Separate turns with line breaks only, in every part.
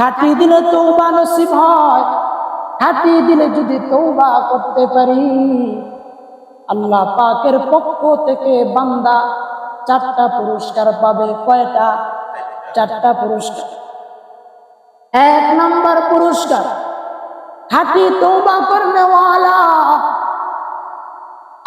খাটি দিলে তৌবা নসিব হয়। খাটি দিলে যদি তৌবা করতে পারি, আল্লাহ পাকের পক্ষ থেকে বান্দা চারটা পুরস্কার পাবে। কয়টা? চারটা পুরস্কার। এক নম্বর পুরস্কার, খাটি তৌবা করনেওয়ালা।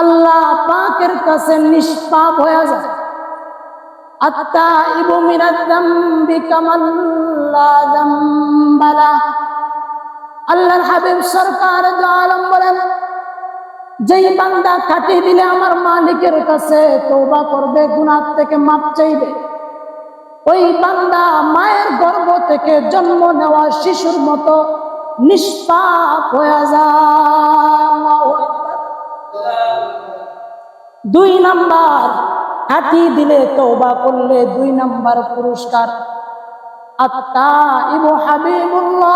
আল্লাহ পাকের কাছে নিষ্পাপ হয়ে যায়। التائب من الذنب كمن لا ذنب له আল্লাহর হাবিব সরকার দু আলম বলেন যেই বান্দা কাটি দিলে আমার মালিকের কাছে তৌবা করবে গুনাহ থেকে মাপ চাইবে ওই বান্দা মায়ের গর্ভ থেকে জন্ম নেওয়া শিশুর মতো নিষ্পাপ হয়ে যায় দুই নাম্বার কাটি দিলে তৌবা করলে দুই নাম্বার পুরস্কার। আত্মা ইবু হাবিবুল্লাহ।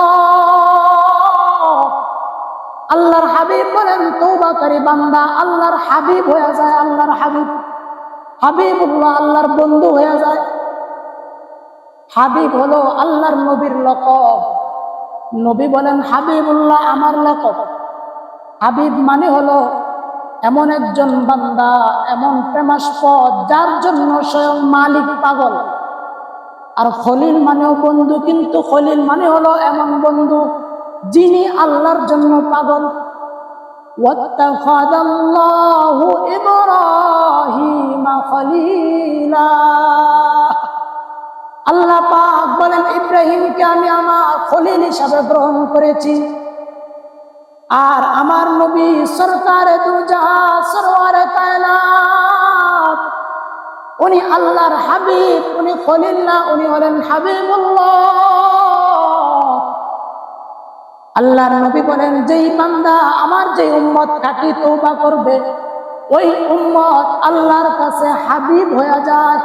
আল্লাহর হাবিব বলেন তৌবাকারী বান্দা আল্লাহর হাবিব হয়ে যায়, আল্লাহর হাবিব। হাবিবুল্লাহ আল্লাহর বন্ধু হয়ে যায়। হাবিব হলো আল্লাহর নবীর লকব। নবী বলেন, হাবিবুল্লাহ আমার লকব। হাবিব মানে হলো এমন একজন বান্দা, এমন প্রেমাস্পদ যার জন্য স্বয়ং মালিক পাগল। আর খলিল মানেও বন্ধু, কিন্তু খলিল মানে হলো এমন বন্ধু যিনি আল্লাহর জন্য পাগল। আল্লাহ পাক বলেন, ইব্রাহিমকে আমি আমার খলিল হিসাবে গ্রহণ করেছি। আর আমার নবী সরকারে উনি আল্লাহর হাবিব, উনি খলিল না উনি হলেন হাবিবুল্লাহ। আল্লাহর নবী বলেন, যেই বান্দা আমার যে উম্মত খাটি তৌবা করবে। ওই উম্মত আল্লাহর কাছে হাবিব হয়ে যায়,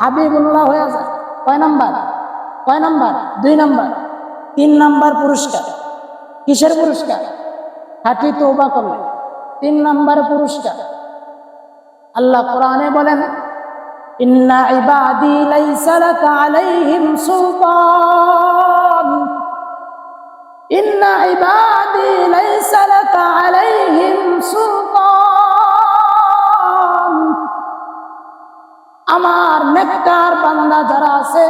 হাবিবুল্লাহ হয়ে যায়। কয় নাম্বার? কয় নাম্বার? দুই নাম্বার? তিন নাম্বার পুরস্কার? কিসের পুরস্কার? খাটি তৌবা করলে। তিন নম্বর পুরস্কার। আল্লাহ কোরআনে বলেন আমার নেককার বান্দা যারা আছে,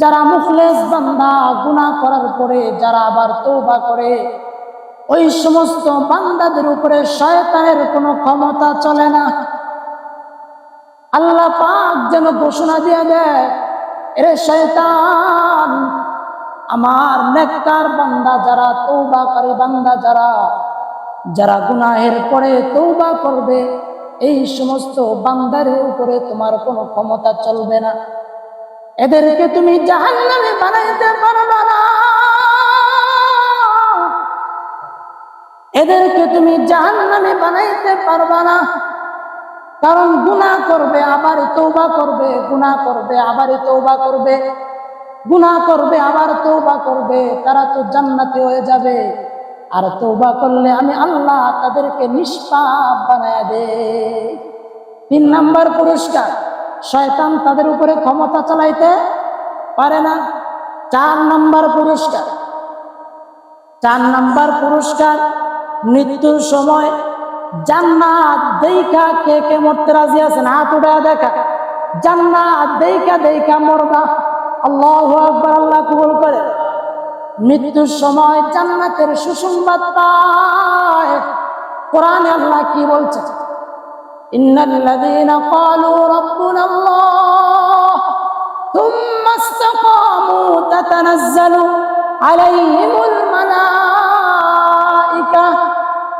যারা মুখলেস বান্দা গুনাহ করার পরে, যারা আবার তৌবা করে ওই সমস্ত বান্দাদের উপরে শয়তানের কোনো ক্ষমতা চলে না। আল্লাহ পাক যেন ঘোষণা দিয়ে দেয়, এরে শয়তান, আমার নেককার বান্দা যারা তৌবাকারী বান্দা যারা যারা গুনাহের পরে তৌবা করবে, এই সমস্ত বান্দারের উপরে তোমার কোনো ক্ষমতা চলবে না। এদেরকে তুমি জাহান্নামে বানাইতে পারবে না। এদেরকে তুমি জাহান্নামে বানাইতে পারবে না। কারণ গুনাহ করবে আবার তৌবা করবে, গুনাহ করবে আবার তৌবা করবে। গুনাহ করবে, আবার তৌবা করবে, তারা তো জান্নাতে হয়ে যাবে। আর তৌবা করলে আমি আল্লাহ তাদেরকে নিষ্পাপ বানায় দে। তিন নাম্বার পুরস্কার, শয়তান তাদের উপরে ক্ষমতা চালাইতে পারে না। চার নাম্বার পুরস্কার, চার নাম্বার পুরস্কার মৃত্যুর সময় জান্নাত দেখা কে কে মরতে রাজি আছেন? হাত উঠা দেখা। জান্নাত দেখা দেখা মরবা। আল্লাহ আকবার, আল্লাহ কবুল করে। মৃত্যুর সময় জান্নাতের সুসংবাদ পায়। কোরআনে আল্লাহ কি বলছে? ইন্নাল্লাযীনা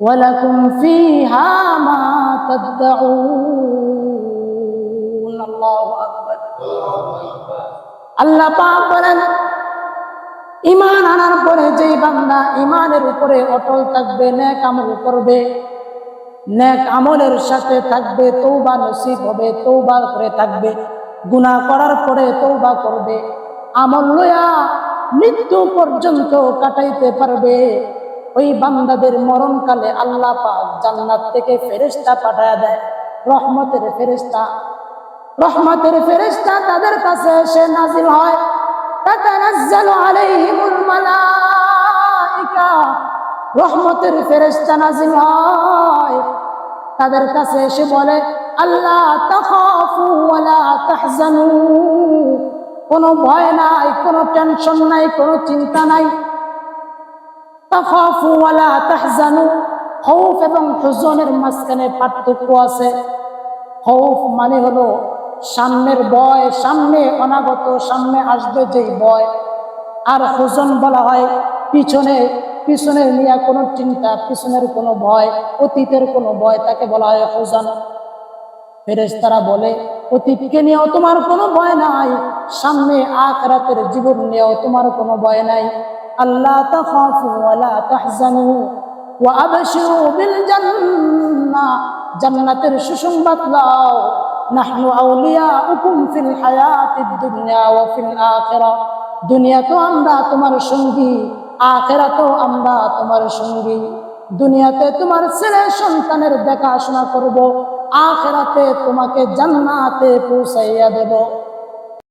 ولكم فيها ما تدعون الله أكبر আল্লাহ পাক বলেন ইমান আনার পরে যেই বান্দা ইমানের উপরে অটল থাকবে ন্যাক আমল করবে ন্যাক আমলের সাথে থাকবে তৌবা নসিব হবে তৌবা করে থাকবে গুনাহ করার পরে তৌবা করবে আমল লয়া মৃত্যু পর্যন্ত কাটাইতে পারবে ওই বান্দাদের মরণকালে আল্লাহ পাক জান্নাত থেকে ফেরেশতা পাঠায় দেয়। রহমতের ফেরেশতা। রহমতের ফেরেশতা তাদের কাছে এসে নাজিল হয়। রহমতের ফেরেশতা নাজিল হয়। তাদের কাছে এসে বলে, আল্লাহ কোনো ভয় নাই, কোনো টেনশন নাই, কোনো চিন্তা নাই। তাখাফু ওয়ালা তাহজানু। খৌফ এবং হুজনের মাঝখানে পার্থক্য আছে। খৌফ মানে হলো সামনের ভয় সামনে অনাগত, সামনে আসবে যেই ভয় আর হুজন বলা হয় পিছনে পিছনে নিয়ে কোনো চিন্তা, পিছনের কোনো ভয়, অতীতের কোনো ভয়, তাকে বলা হয় হুজন। ফেরেশতারা বলে, অতীতকে নিয়েও তোমার কোনো ভয় নাই, সামনে আখরাতের জীবন নিয়েও তোমার কোনো ভয় নাই। আল্লাহ তাখাফু ওয়ালা তাহজানু ওয়া আবশিরু বিল জান্নাহ। জান্নাতের সুসংবাদ দাও। নাহনু আউলিয়াউকুম ফিল হায়াতিদ দুনিয়া ওয়া ফিল আখিরাহ। দুনিয়াতেও আমরা তোমার সঙ্গী, আখেরাতেও আমরা তোমার সঙ্গী। দুনিয়াতে তোমার ছেলে সন্তানের দেখাশোনা করব, আখেরাতে তোমাকে জান্নাতে পৌঁছাইয়া দেব।